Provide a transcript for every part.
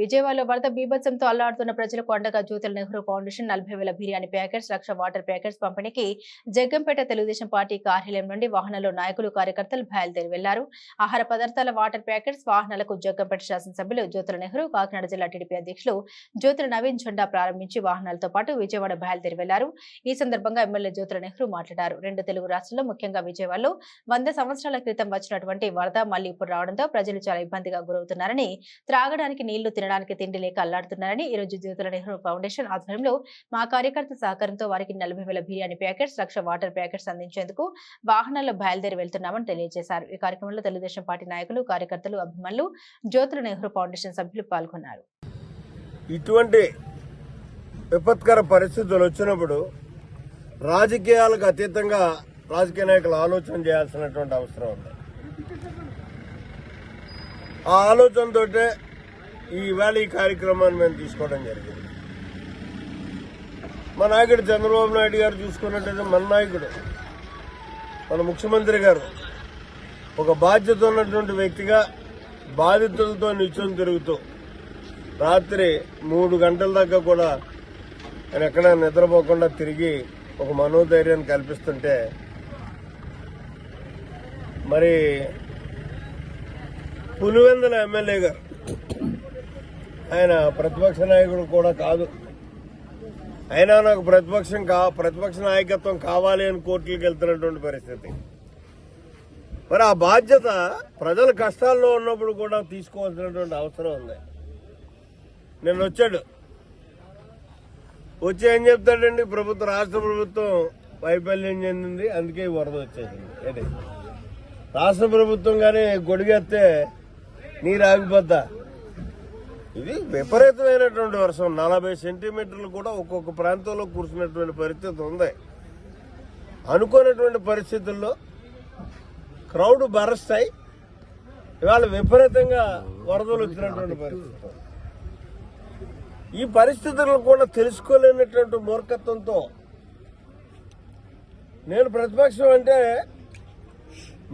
విజయవాడలో వరద బీభత్సంతో అల్లాడుతున్న ప్రజలకు అండగా జ్యోతుల నెహ్రూ ఫౌండేషన్ నలభై వేల biryani packets lakh water packets పంపిణీకి జగ్గంపేట తెలుగుదేశం పార్టీ కార్యాలయం నుండి వాహనాల్లో నాయకులు కార్యకర్తలు బయలుదేరి వెళ్ళారు. ఆహార పదార్థాల వాటర్ ప్యాకెట్స్ వాహనాలకు జగ్గంపేట శాసనసభ్యులు జ్యోతుల నెహ్రూ కాకినాడ జిల్లా టీడీపీ అధ్యక్షులు జ్యోతుల నవీన్ జెండా ప్రారంభించి వాహనాలతో పాటు విజయవాడ బయలుదేరి వెళ్ళారు. ఈ సందర్భంగా ఎమ్మెల్యే జ్యోతుల నెహ్రూ మాట్లాడారు. రెండు తెలుగు రాష్ట్రాల్లో ముఖ్యంగా విజయవాడలో వంద సంవత్సరాల క్రితం వచ్చినటువంటి వరద మళ్ళీ ఇప్పుడు రావడంతో ప్రజలు చాలా ఇబ్బందిగా గురవుతున్నారని త్రాగడానికి నీళ్ళు తినడానికి తిండి లేక అల్లాడుతున్నారని ఈ రోజు జ్యోతుల నెహ్రూ ఫౌండేషన్ ఆధ్వర్యంలో మా కార్యకర్త సహకారంతో వారికి నలభై వేల biryani packets lakh water packets అందించేందుకు వాహనాల్లో బయలుదేరి వెళ్తున్నామని తెలియజేశారు. ఈ కార్యక్రమంలో తెలుగుదేశం పార్టీ నాయకులు కార్యకర్తలు అభిమానులు జ్యోతుల నెహ్రూ ఫౌండేషన్ సభ్యులు పాల్గొన్నారు. ఇటువంటి విపత్కర పరిస్థితులు వచ్చినప్పుడు రాజకీయాలకు అతీతంగా రాజకీయ నాయకులు ఆలోచన చేయాల్సినటువంటి అవసరం ఉంది. ఆ ఆలోచనతోటే ఈ ఈ కార్యక్రమాన్ని మేము తీసుకోవడం జరిగింది. మా నాయకుడు చంద్రబాబు నాయుడు గారు చూసుకున్నట్టయితే మన నాయకుడు మన ముఖ్యమంత్రి గారు ఒక బాధ్యత ఉన్నటువంటి వ్యక్తిగా బాధితులతో నిత్యం తిరుగుతూ రాత్రి మూడు గంటల దాకా కూడా ఆయన ఎక్కడ నిద్రపోకుండా తిరిగి ఒక మనోధైర్యాన్ని కల్పిస్తుంటే మరి పులివెందుల ఎమ్మెల్యే గారు ఆయన ప్రతిపక్ష నాయకుడు కూడా కాదు. అయినా నాకు ప్రతిపక్షం కా ప్రతిపక్ష నాయకత్వం కావాలి అని కోర్టులకు వెళ్తున్నటువంటి పరిస్థితి. మరి ఆ బాధ్యత ప్రజల కష్టాల్లో ఉన్నప్పుడు కూడా తీసుకోవాల్సినటువంటి అవసరం ఉంది. నిన్న వచ్చాడు. వచ్చి ఏం చెప్తాడండి? ప్రభుత్వం రాష్ట్ర ప్రభుత్వం వైఫల్యం చెందింది అందుకే వరద వచ్చేసింది. ఏంటి? రాష్ట్ర ప్రభుత్వం కానీ గొడిగెత్తే నీరు ఆగిపోద్దా? ఇది విపరీతమైనటువంటి వర్షం. నలభై సెంటీమీటర్లు కూడా ఒక్కొక్క ప్రాంతంలో కురిసినటువంటి పరిస్థితి ఉంది. అనుకోనటువంటి పరిస్థితుల్లో క్రౌడ్ బరస్తాయి ఇవాళ విపరీతంగా వరదలు వచ్చినటువంటి పరిస్థితి. ఈ పరిస్థితులను కూడా తెలుసుకోలేనటువంటి మూర్ఖత్వంతో నేను ప్రతిపక్షం అంటే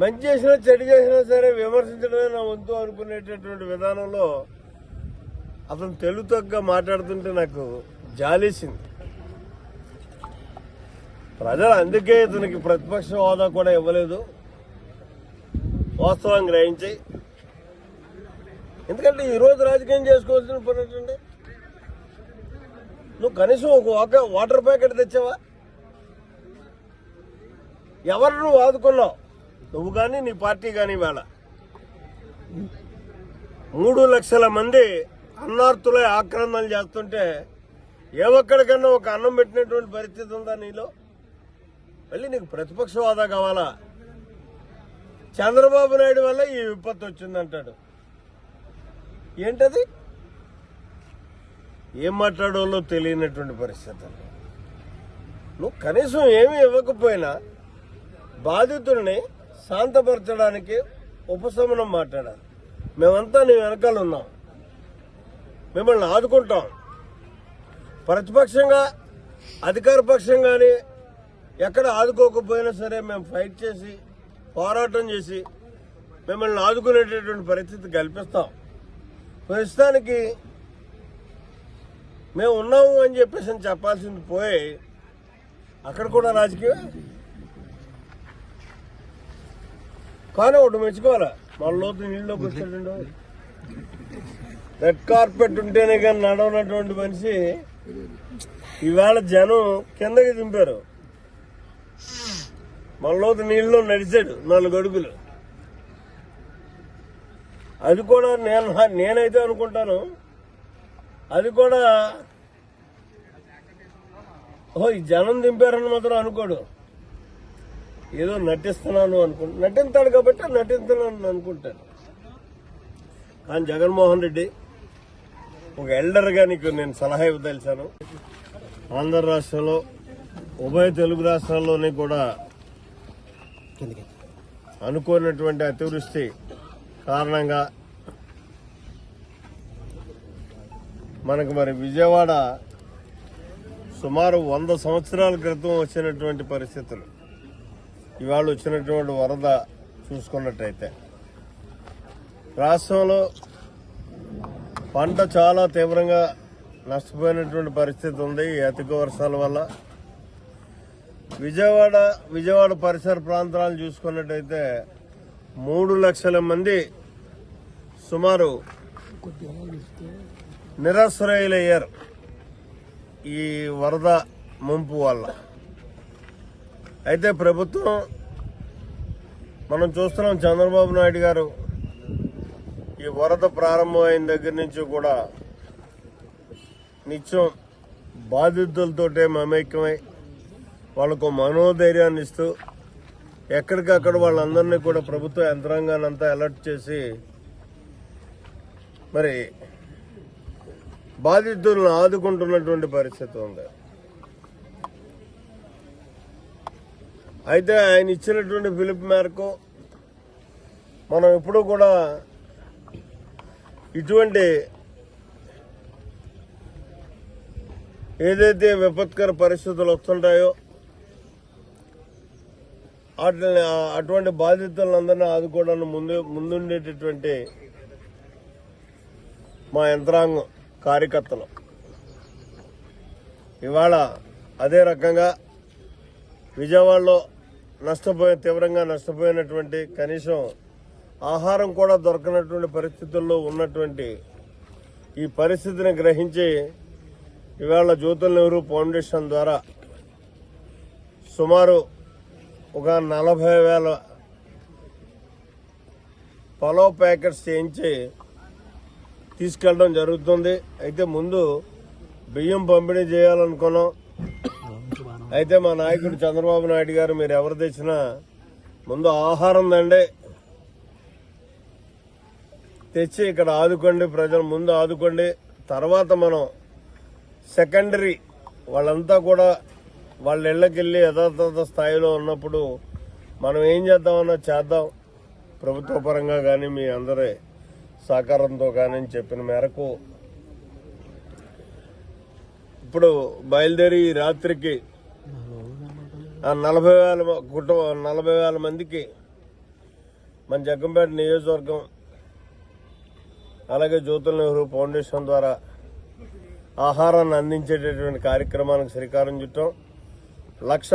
మంచి చేసినా చెడు చేసినా సరే విమర్శించడమే నా వంతు అనుకునేటటువంటి విధానంలో అతను తెలుగుతగ్గా మాట్లాడుతుంటే నాకు జాలేసింది. ప్రజలు అందుకే ఇతనికి ప్రతిపక్ష హోదా కూడా ఇవ్వలేదు. వాస్తవం గ్రహించి ఎందుకంటే ఈరోజు రాజకీయం చేసుకోవాల్సిన పని ఏంటండి నువ్వు కనీసం ఒక వాటర్ ప్యాకెట్ తెచ్చావా? ఎవరు నువ్వు ఆదుకున్నావు నువ్వు కానీ నీ పార్టీ కానీ వేళ. మూడు లక్షల మంది అన్నార్థులై ఆక్రమణలు చేస్తుంటే ఏ ఒక్కడికన్నా ఒక అన్నం పెట్టినటువంటి పరిస్థితి ఉందా నీలో? మళ్ళీ నీకు ప్రతిపక్ష హోదా కావాలా? చంద్రబాబు నాయుడు వల్ల ఈ విపత్తు వచ్చిందంటాడు. ఏంటది? ఏం మాట్లాడాలో తెలియనటువంటి పరిస్థితి. నువ్వు కనీసం ఏమీ ఇవ్వకపోయినా బాధితుల్ని శాంతపరచడానికి ఉపశమనం మాట్లాడాలి. మేమంతా నీ వెనకాల ఉన్నాం. మిమ్మల్ని ఆదుకుంటాం. ప్రతిపక్షంగా అధికార పక్షం కానీ ఎక్కడ ఆదుకోకపోయినా సరే మేము ఫైట్ చేసి పోరాటం చేసి మిమ్మల్ని ఆదుకునేటటువంటి పరిస్థితి కల్పిస్తాం. ప్రస్తుతానికి మేము ఉన్నాము అని చెప్పేసి అని చెప్పాల్సింది పోయి అక్కడ కూడా రాజకీయం? కానీ ఒకటి మెచ్చుకోవాలా? మన లోతు నీళ్ళలోకి వచ్చాడు రెడ్ కార్పెట్ ఉంటేనే కానీ నడవనటువంటి మనిషి. ఈవేళ జనం కిందకి దింపారు. మన నీళ్ళు నీళ్ళలో నడిచాడు నాలుగు అడుగులు. అది కూడా నేను నేనైతే అనుకుంటాను. అది కూడా ఓ ఈ జనం దింపారని మాత్రం అనుకోడు. ఏదో నటిస్తున్నాను అనుకుంటా నటిస్తాడు కాబట్టి నటిస్తున్నాను అనుకుంటాను. కానీ జగన్మోహన్ రెడ్డి ఒక ఎల్డర్గా నీకు నేను సలహా ఇవ్వదలిచాను. ఆంధ్ర రాష్ట్రంలో ఉభయ తెలుగు రాష్ట్రాల్లోనే కూడా అనుకోనటువంటి అతివృష్టి కారణంగా మనకు మరి విజయవాడ సుమారు వంద సంవత్సరాల క్రితం వచ్చినటువంటి పరిస్థితులు. ఇవాళ వచ్చినటువంటి వరద చూసుకున్నట్టయితే. రాష్ట్రంలో పంట చాలా తీవ్రంగా నష్టపోయినటువంటి పరిస్థితి ఉంది ఈ అధిక వర్షాల వల్ల. విజయవాడ విజయవాడ పరిసర ప్రాంతాలను చూసుకున్నట్టయితే మూడు లక్షల మంది సుమారు నిరాశ్రయులయ్యారు ఈ వరద ముంపు వల్ల. అయితే ప్రభుత్వం మనం చూస్తున్నాం చంద్రబాబు నాయుడు గారు ఈ వరద ప్రారంభమైన దగ్గర నుంచి కూడా నిత్యం బాధితులతోటే మమైక్యమై వాళ్ళకు మనోధైర్యాన్ని ఇస్తూ ఎక్కడికక్కడ వాళ్ళందరినీ కూడా ప్రభుత్వ యంత్రాంగాన్ని అంతా అలర్ట్ చేసి మరి బాధితులను ఆదుకుంటున్నటువంటి పరిస్థితి ఉంది. అయితే ఆయన ఇచ్చినటువంటి పిలుపు మేరకు మనం ఎప్పుడూ కూడా ఇటువంటి ఏదైతే విపత్కర పరిస్థితులు వస్తుంటాయో వాటిని అటువంటి బాధితులందరినీ ఆదుకోవడానికి ముందు ముందుండేటటువంటి మా యంత్రాంగం కార్యకర్తలు. ఇవాళ అదే రకంగా విజయవాడలో నష్టపోయి తీవ్రంగా నష్టపోయినటువంటి కనీసం ఆహారం కూడా దొరకనటువంటి పరిస్థితుల్లో ఉన్నటువంటి ఈ పరిస్థితిని గ్రహించి ఇవాళ జ్యోతుల నెహ్రూ ఫౌండేషన్ ద్వారా సుమారు ఒక నలభై వేల పలో ప్యాకెట్స్ చేయించి తీసుకెళ్ళడం జరుగుతుంది. అయితే ముందు బియ్యం పంపిణీ చేయాలనుకున్నాం. అయితే మా నాయకుడు చంద్రబాబు నాయుడు గారు మీరు ఎవరు తెచ్చినా ముందు ఆహారం దండే. తెచ్చి ఇక్కడ ఆదుకోండి ప్రజలు ముందు ఆదుకోండి. తర్వాత మనం సెకండరీ వాళ్ళంతా కూడా వాళ్ళ ఇళ్ళకెళ్ళి యథాతథ స్థాయిలో ఉన్నప్పుడు మనం ఏం చేద్దామన్నా చేద్దాం. ప్రభుత్వ పరంగా కానీ మీ అందరి సహకారంతో కానీ చెప్పిన మేరకు ఇప్పుడు బయలుదేరి రాత్రికి ఆ నలభై వేల కుటుంబ నలభై వేల మందికి మన జగ్గంపేట నియోజకవర్గం అలాగే జ్యోతుల నెహ్రూ ఫౌండేషన్ ద్వారా ఆహారాన్ని అందించేటటువంటి కార్యక్రమానికి శ్రీకారం చుట్టాం. లక్ష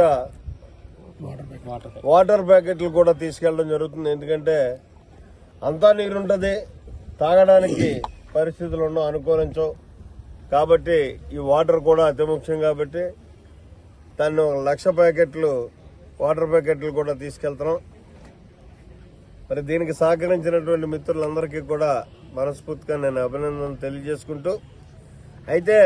వాటర్ ప్యాకెట్లు కూడా తీసుకెళ్ళడం జరుగుతుంది. ఎందుకంటే అంతా నీరుంటుంది. తాగడానికి పరిస్థితులు ఉండవు అనుకూలించవు. కాబట్టి ఈ వాటర్ కూడా అతి ముఖ్యం కాబట్టి దాన్ని ఒక లక్ష ప్యాకెట్లు వాటర్ ప్యాకెట్లు కూడా తీసుకెళ్తున్నాం. మరి దీనికి సహకరించినటువంటి మిత్రులందరికీ కూడా మనస్ఫూర్తిగా నేను అభినందనలు తెలియజేసుకుంటూ అయితే